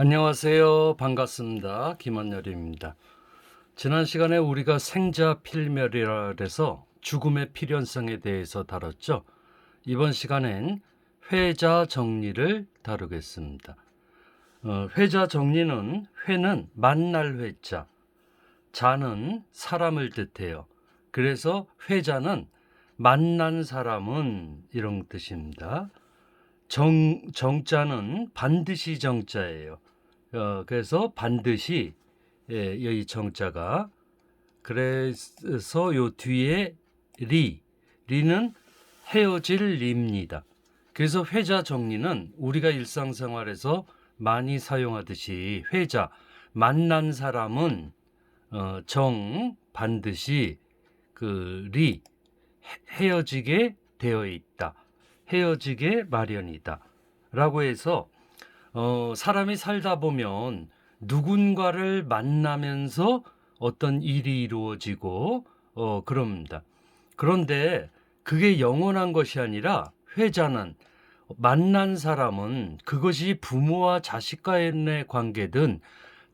안녕하세요. 반갑습니다. 김한열입니다. 지난 시간에 우리가 생자 필멸이라 해서 죽음의 필연성에 대해서 다뤘죠. 이번 시간엔 회자 정리를 다루겠습니다. 어, 회자 정리는 회는 만날 회자, 자는 사람을 뜻해요. 그래서 회자는 만난 사람은 이런 뜻입니다. 정, 정자는 반드시 정자예요. 어, 그래서 반드시 예, 여기 정자가 그래서 요 뒤에 리 리는 헤어질 리입니다. 그래서 회자 정리는 우리가 일상생활에서 많이 사용하듯이 회자 만난 사람은 어, 정 반드시 그 리 헤어지게 되어 있다. 헤어지게 마련이다. 라고 해서 어, 사람이 살다 보면 누군가를 만나면서 어떤 일이 이루어지고 어, 그럽니다. 그런데 그게 영원한 것이 아니라 회자는 만난 사람은 그것이 부모와 자식 간의 관계든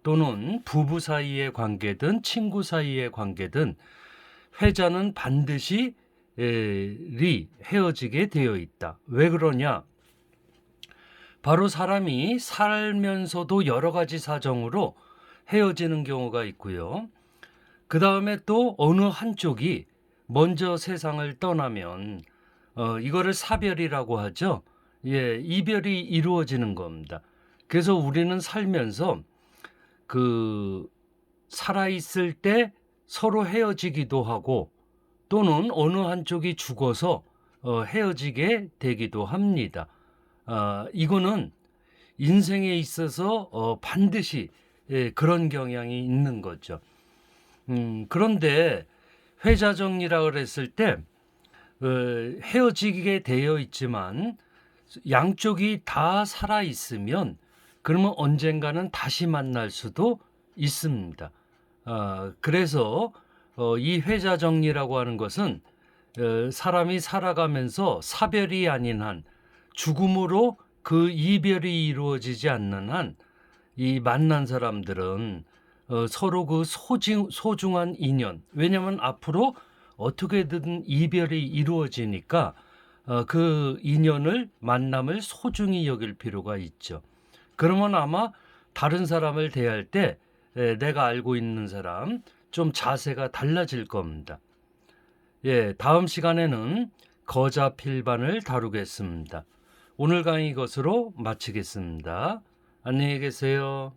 또는 부부 사이의 관계든 친구 사이의 관계든 회자는 반드시 에, 리 헤어지게 되어 있다. 왜 그러냐? 바로 사람이 살면서도 여러 가지 사정으로 헤어지는 경우가 있고요. 그 다음에 또 어느 한쪽이 먼저 세상을 떠나면 어, 이거를 사별이라고 하죠. 예, 이별이 이루어지는 겁니다. 그래서 우리는 살면서 그 살아 있을 때 서로 헤어지기도 하고 또는 어느 한쪽이 죽어서 어, 헤어지게 되기도 합니다. 아, 이거는 인생에 있어서 어, 반드시 예, 그런 경향이 있는 거죠. 음, 그런데 회자 정리라 그랬을 때 어, 헤어지게 되어 있지만 양쪽이 다 살아 있으면 그러면 언젠가는 다시 만날 수도 있습니다. 아, 그래서 어, 이 회자 정리라고 하는 것은 어, 사람이 살아가면서 사별이 아닌 한 죽음으로 그 이별이 이루어지지 않는 한 이 만난 사람들은 어, 서로 그 소중, 소중한 인연 왜냐하면 앞으로 어떻게든 이별이 이루어지니까 어, 그 인연을 만남을 소중히 여길 필요가 있죠. 그러면 아마 다른 사람을 대할 때 에, 내가 알고 있는 사람 좀 자세가 달라질 겁니다. 예, 다음 시간에는 거자 필반을 다루겠습니다. 오늘 강의 이것으로 마치겠습니다. 안녕히 계세요.